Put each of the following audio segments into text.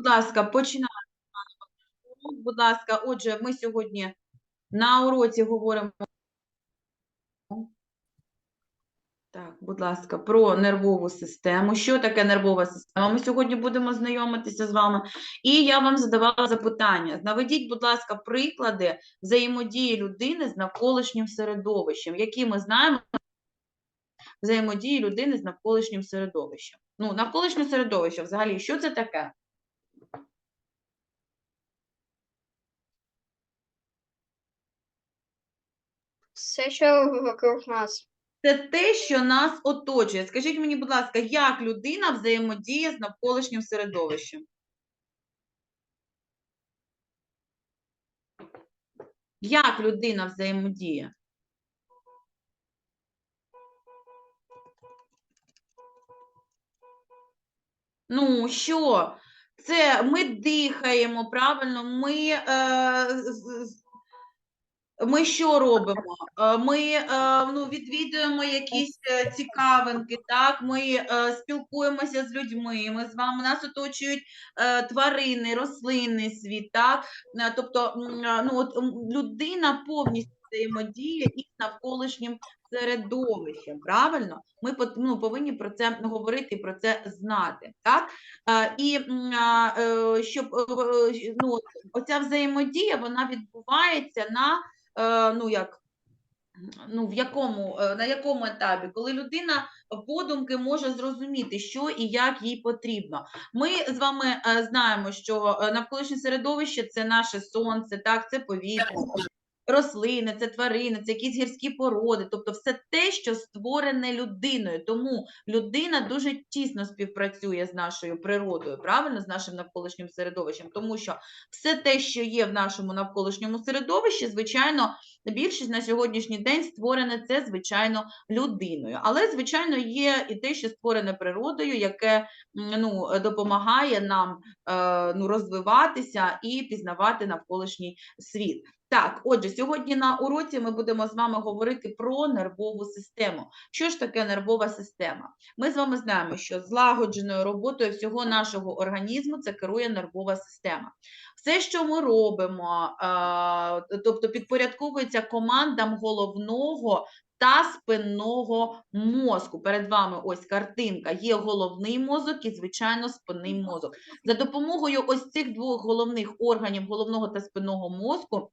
Будь ласка, починаємо. Будь ласка, отже, ми сьогодні на уроці говоримо. Так, будь ласка, про нервову систему. Що таке нервова система? Ми сьогодні будемо знайомитися з вами. І я вам задавала запитання. Наведіть, будь ласка, приклади взаємодії людини з навколишнім середовищем, які ми знаємо взаємодії людини з навколишнім середовищем. Ну, навколишнє середовище взагалі, що це таке? Все, що вокруг нас. Це те, що нас оточує. Скажіть мені, будь ласка, як людина взаємодіє з навколишнім середовищем? Як людина взаємодіє? Ну, що? Це ми дихаємо, правильно? Ми, е, ми що робимо? Е, Ми е, ну, відвідуємо якісь е, цікавинки, так? Ми спілкуємося з людьми, ми з вами нас оточують тварини, рослинний світ, так? Тобто, ну, от, людина повністю взаємодіє із навколишнім середовищем, правильно? Ми ну, повинні про це говорити і про це знати, так? І щоб ну, оця взаємодія вона відбувається на ну як. Ну, в якому, е, на якому етапі, коли людина подумки може зрозуміти, що і як їй потрібно. Ми з вами е, знаємо, що е, навколишнє середовище це наше сонце, так, це повітря, рослини, це тварини, це якісь гірські породи, тобто все те, що створене людиною. Тому людина дуже тісно співпрацює з нашою природою, правильно, з нашим навколишнім середовищем, тому що все те, що є в нашому навколишньому середовищі, звичайно, більшість на сьогоднішній день створене це, звичайно, людиною. Але, звичайно, є і те, що створене природою, яке ну, допомагає нам е, ну, розвиватися і пізнавати навколишній світ. Так, отже, сьогодні на уроці ми будемо з вами говорити про нервову систему. Що ж таке нервова система? Ми з вами знаємо, що злагодженою роботою всього нашого організму це керує нервова система. Все, що ми робимо, тобто підпорядковується командам головного та спинного мозку. Перед вами ось картинка. Є головний мозок і, звичайно, спинний мозок. За допомогою ось цих двох головних органів головного та спинного мозку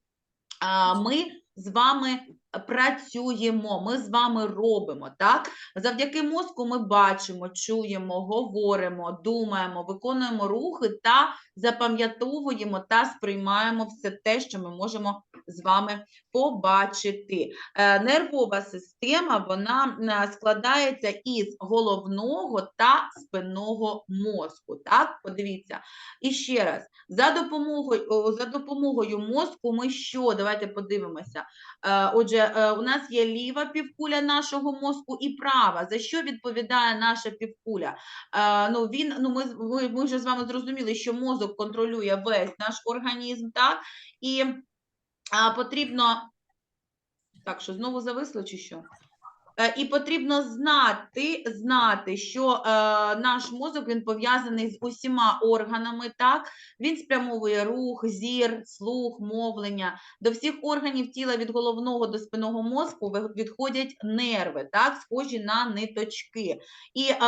ми з вами працюємо, ми з вами робимо. Так? Завдяки мозку ми бачимо, чуємо, говоримо, думаємо, виконуємо рухи та запам'ятовуємо та сприймаємо все те, що ми можемо з вами побачити. Е, Нервова система вона е, складається із головного та спинного мозку. Так, подивіться. І ще раз, за допомогою, за допомогою мозку ми що? Давайте подивимося. Е, Отже, у нас є ліва півкуля нашого мозку і права. За що відповідає наша півкуля? Ну, він, ну, ми, ми, ми вже з вами зрозуміли, що мозок контролює весь наш організм, так? І потрібно. Так, що знову зависло чи що? Е, І потрібно знати, знати, що е, наш мозок він пов'язаний з усіма органами. Так, він спрямовує рух, зір, слух, мовлення. До всіх органів тіла від головного до спинного мозку відходять нерви, так, схожі на ниточки. І е,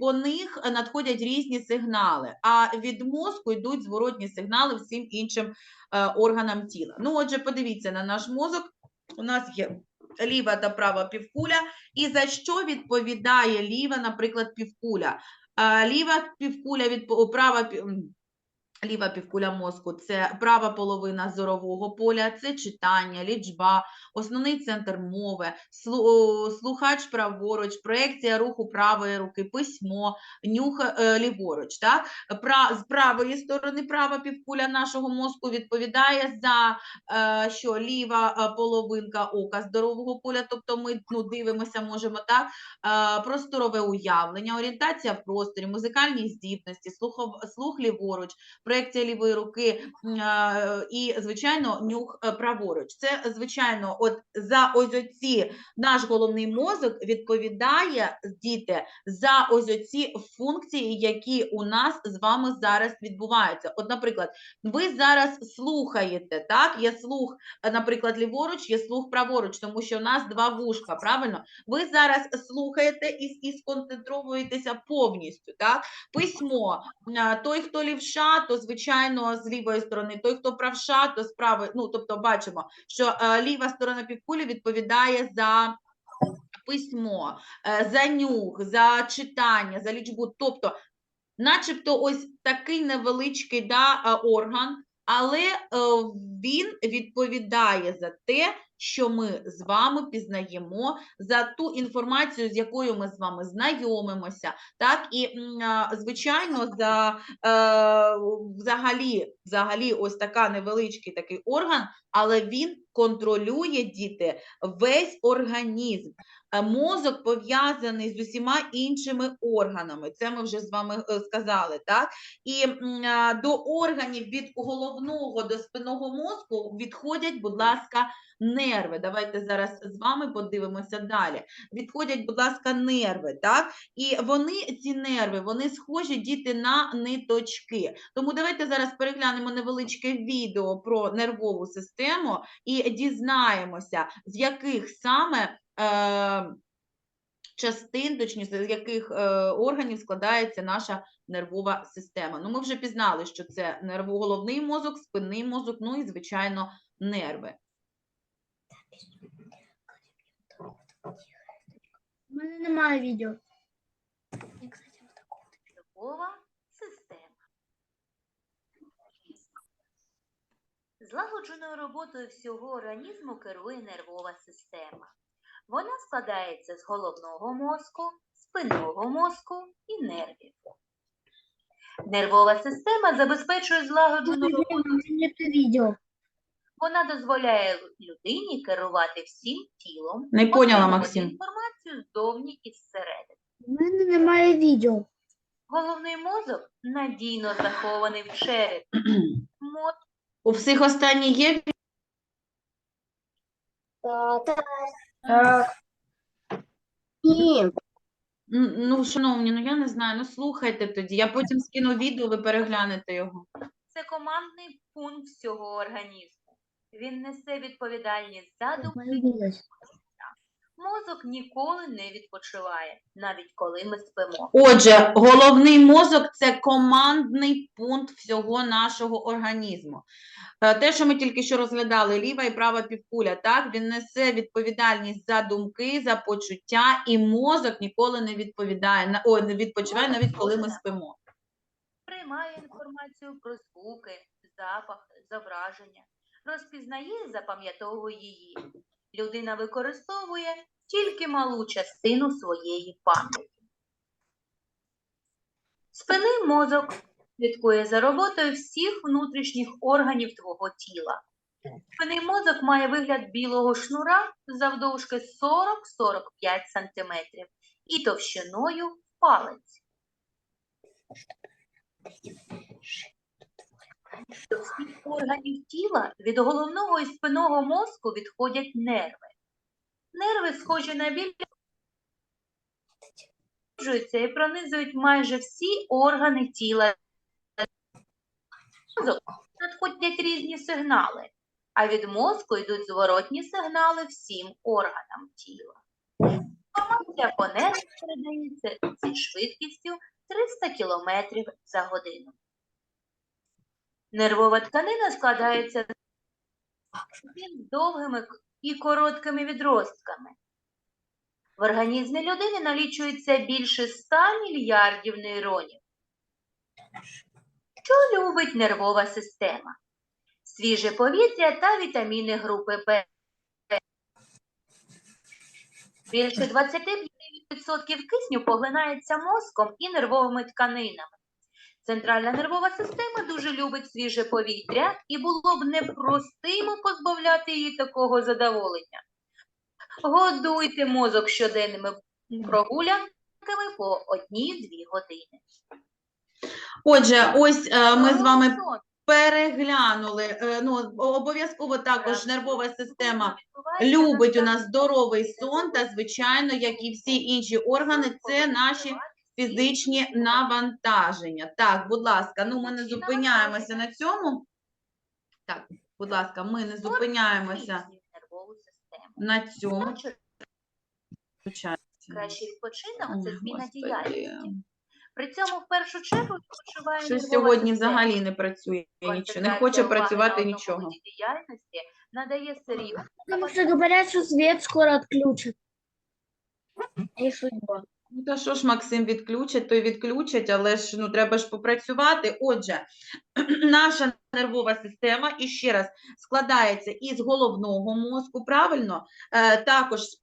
по них надходять різні сигнали. А від мозку йдуть зворотні сигнали всім іншим е, органам тіла. Ну, отже, подивіться на наш мозок. У нас є ліва та права півкуля. І за що відповідає ліва, наприклад, півкуля? Ліва півкуля від права Ліва півкуля мозку це права половина зорового поля, це читання, лічба, основний центр мови, слухач праворуч, проекція руху правої руки, письмо, нюх е, ліворуч. Так? З правої сторони права півкуля нашого мозку відповідає за е, що ліва е, половинка ока здорового поля, тобто ми ну, дивимося, можемо так, просторове уявлення, орієнтація в просторі, музикальні здібності, слухов, слух ліворуч, проекція лівої руки і, звичайно, нюх е, праворуч. Це, звичайно, от за ось оці наш головний мозок відповідає діти за ось оці функції, які у нас з вами зараз відбуваються. От, наприклад, ви зараз слухаєте, так? Є слух, е, наприклад, ліворуч, є слух праворуч, тому що у нас два вушка, правильно? Ви зараз слухаєте і, і сконцентровуєтеся повністю, так? Письмо. Той, хто лівша, то звичайно з лівої сторони, той, хто правша, то з правої. Ну, тобто, бачимо, що е, ліва сторона півкулі відповідає за письмо, е, за нюх, за читання, за лічбу. Тобто, начебто, ось такий невеличкий да, е, орган, але він відповідає за те, що ми з вами пізнаємо, за ту інформацію, з якою ми з вами знайомимося, так і звичайно, за е, взагалі, взагалі, ось така невеличкий такий орган, але він контролює діти весь організм. Е, Мозок пов'язаний з усіма іншими органами. Це ми вже з вами е, сказали, так? І до органів від головного до спинного мозку відходять, будь ласка, нерви. Давайте зараз з вами подивимося далі. Відходять, будь ласка, нерви, так? І вони, ці нерви, вони схожі діти на ниточки. Тому давайте зараз переглянемо невеличке відео про нервову систему і дізнаємося, з яких саме. Е- частин, точніше, з яких е, органів складається наша нервова система. Ну, ми вже пізнали, що це нервоголовний мозок, спинний мозок, ну і, звичайно, нерви. У мене немає відео. Нервова система. Злагодженою роботою всього організму керує нервова система. Вона складається з головного мозку, спинного мозку і нервів. Нервова система забезпечує злагоджену роботу. Відео. Вона дозволяє людині керувати всім тілом, Не поняла, Максим. інформацію ззовні і зсередини. У мене немає відео. Головний мозок надійно захований в черепі. Мозок У всіх останні є Так. Так. Ні. М, Ну, шановні, ну я не знаю, ну слухайте тоді. Я потім скину відео, ви переглянете його. це командний пункт всього організму. Він несе відповідальність за думки. Мозок ніколи не відпочиває, навіть коли ми спимо. Отже, головний мозок це командний пункт всього нашого організму. Е, Те, що ми тільки що розглядали, ліва і права півкуля, так, він несе відповідальність за думки, за почуття, і мозок ніколи не відповідає, на- не відпочиває, навіть коли ми спимо. Приймає інформацію про звуки, запах, зображення, розпізнає і запам'ятовує її. Людина використовує тільки малу частину своєї пам'яті. Спинний мозок слідкує за роботою всіх внутрішніх органів твого тіла. Спинний мозок має вигляд білого шнура завдовжки 40-45 см і товщиною палець. До всіх органів тіла від головного і спинного мозку відходять нерви. Нерви схожі на біль, продовжуються і пронизують майже всі органи тіла. Надходять різні сигнали, а від мозку йдуть зворотні сигнали всім органам тіла. Інформація по нервах передається зі швидкістю 300 км за годину. Нервова тканина складається з довгими і короткими відростками. В організмі людини налічується більше 100 мільярдів нейронів. Що любить нервова система? Свіже повітря та вітаміни групи Б. Більше 25% кисню поглинається мозком і нервовими тканинами. Центральна нервова система дуже любить свіже повітря, і було б непростимо позбавляти її такого задоволення. Годуйте мозок щоденними прогулянками по одній-дві години. Отже, ось е, ми з вами переглянули. е, Ну, обов'язково також нервова система любить у нас здоровий сон, та звичайно, як і всі інші органи, це наші фізичні навантаження. Так, будь ласка, ну ми не зупиняємося на цьому. Так, будь ласка, ми не зупиняємося на цьому. Кращий відпочинок це зміна діяльності. При цьому в першу чергу відпочиває нервова сьогодні взагалі не працює нічого, не хоче працювати нічого. діяльності надає серйозну Потому что говорят, что свет скоро отключат. И судьба. Ну, та що ж, Максим, відключать, то й відключать, але ж ну, треба ж попрацювати. Отже, наша нервова система, і ще раз, складається із головного мозку, правильно? Е, також